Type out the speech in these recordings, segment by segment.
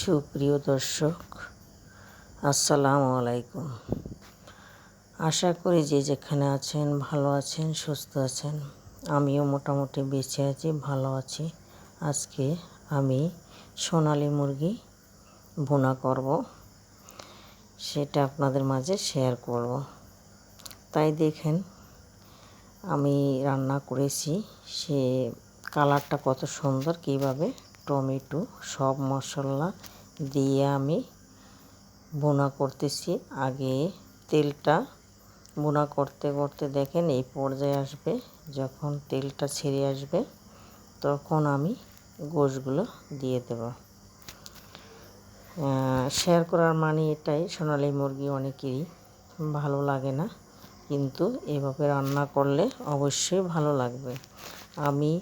সুপ্রিয় দর্শক, আসসালামু আলাইকুম। আশা করি যে যেখানে আছেন, ভালো আছেন, সুস্থ আছেন, আমিও মোটামুটি বেঁচে আছি, ভালো আছি। আজকে আমি সোনালি মুরগি ভুনা করব, সেটা আপনাদের মাঝে শেয়ার করব। তাই দেখেন, আমি রান্না করেছি, সে কালারটা কত সুন্দর, কীভাবে টমেটো সব মশলা দিয়ে আমি বোনা করতেছি। আগে তেলটা বোনা করতে করতে দেখেন এই পর্যায়ে আসবে। যখন তেলটা ছেড়ে আসবে, তখন আমি গোশগুলো দিয়ে দেব। শেয়ার করার মানে এটাই, সোনালি মুরগি অনেকেরই ভালো লাগে না, কিন্তু এভাবে রান্না করলে অবশ্যই ভালো লাগবে। আমি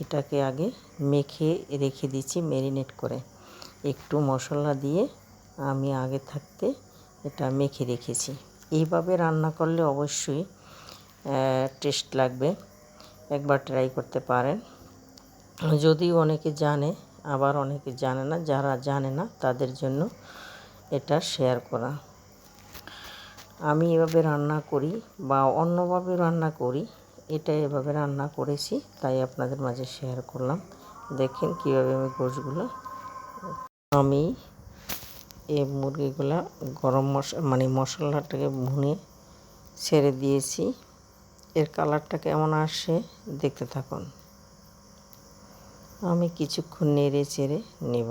এটাকে আগে মেখে রেখে দিচ্ছি ম্যারিনেট করে। একটু মশলা দিয়ে আমি আগে থাকতে এটা মেখে রেখেছি। এইভাবে রান্না করলে অবশ্যই টেস্ট লাগবে। একবার ট্রাই করতে পারেন। যদিও অনেকে জানে, আবার অনেকে জানে না, যারা জানে না, তাদের জন্য এটা শেয়ার করা। আমি এভাবে রান্না করি বা অন্যভাবে রান্না করি। এটা এভাবে রান্না করেছি, তাই আপনাদের মাঝে শেয়ার করলাম। দেখেন কীভাবে আমি গোশগুলো, আমি এই মুরগিগুলো গরম মশলা মানে মশলাটাকে ভুনে ছেড়ে দিয়েছি। এর কালারটা কেমন আসে দেখতে থাকুন। আমি কিছুক্ষণ নেড়ে চেড়ে নেব।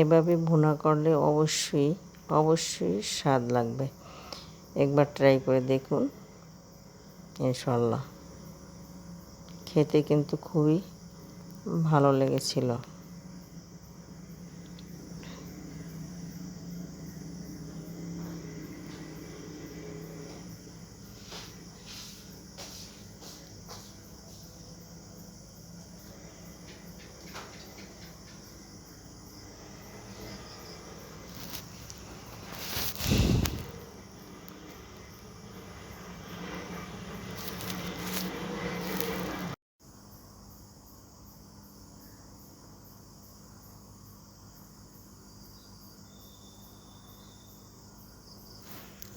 এভাবে ভুনা করলে অবশ্যই অবশ্যই স্বাদ লাগবে। একবার ট্রাই করে দেখুন। ইনশাল্লাহ খেতে কিন্তু খুবই ভালো লেগেছিল।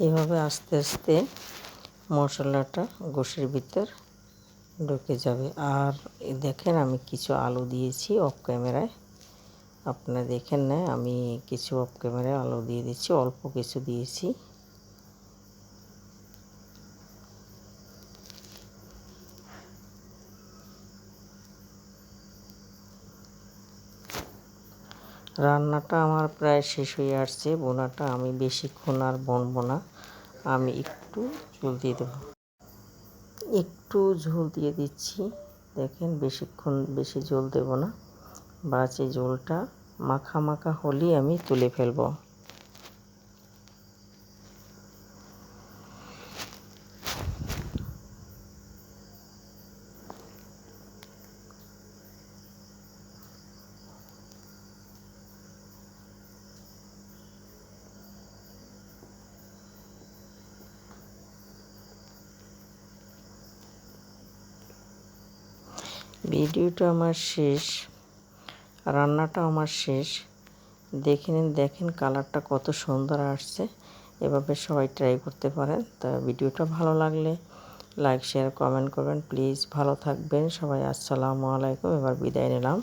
এভাবে আস্তে আস্তে মশলাটা গোশের ভিতর ঢুকে যাবে। আর দেখেন আমি কিছু আলু দিয়েছি অফ ক্যামেরায় আপনারা দেখেন না, আমি কিছু অফ ক্যামেরায় আলু দিয়ে দিচ্ছি, অল্প কিছু দিয়েছি। রান্নাটা আমার প্রায় শেষ হয়ে আসছে। বোনাটা আমি বেশিক্ষণ আর বনবো না। আমি একটু ঝোল দিয়ে দেবো। একটু ঝোল দিয়ে দিচ্ছি। দেখেন বেশিক্ষণ বেশি ঝোল দেব না। বাঁচে ঝোলটা। মাখা মাখা হলেই আমি তুলে ফেলব। ভিডিওটা আমার শেষ, রান্নাটা আমার শেষ। দেখে নিন, দেখেন কালারটা কত সুন্দর আসছে। এভাবে সবাই ট্রাই করতে পারেন। তা ভিডিওটা ভালো লাগলে লাইক শেয়ার কমেন্ট করবেন। প্লিজ ভালো থাকবেন। সবাই, আসসালামু আলাইকুম। এবার বিদায় নিলাম।